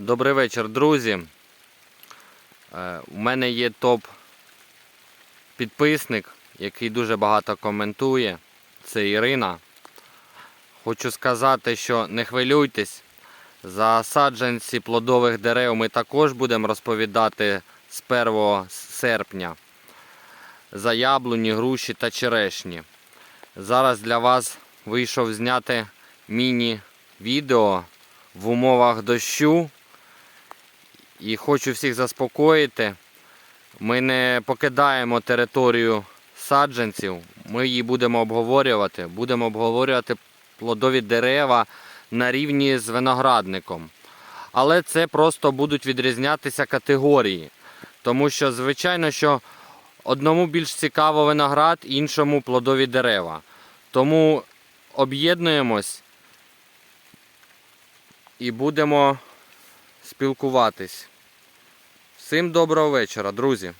Добрий вечір, друзі. Е, У мене є топ підписник, який дуже багато коментує. Це Ірина. Хочу сказати, що не хвилюйтесь. За саджанці плодових дерев ми також будемо розповідати з 1 серпня. За яблуні, груші та черешні. Зараз для вас вийшов зняти міні-відео в умовах дощу. І хочу всіх заспокоїти. Ми не покидаємо територію саджанців, ми її будемо обговорювати. Будемо обговорювати плодові дерева на рівні з виноградником. Але це просто будуть відрізнятися категорії. Тому що, звичайно, що одному більш цікаво виноград, іншому плодові дерева. Тому об'єднуємось і будемо спілкуватись. Всім доброго вечора, друзі!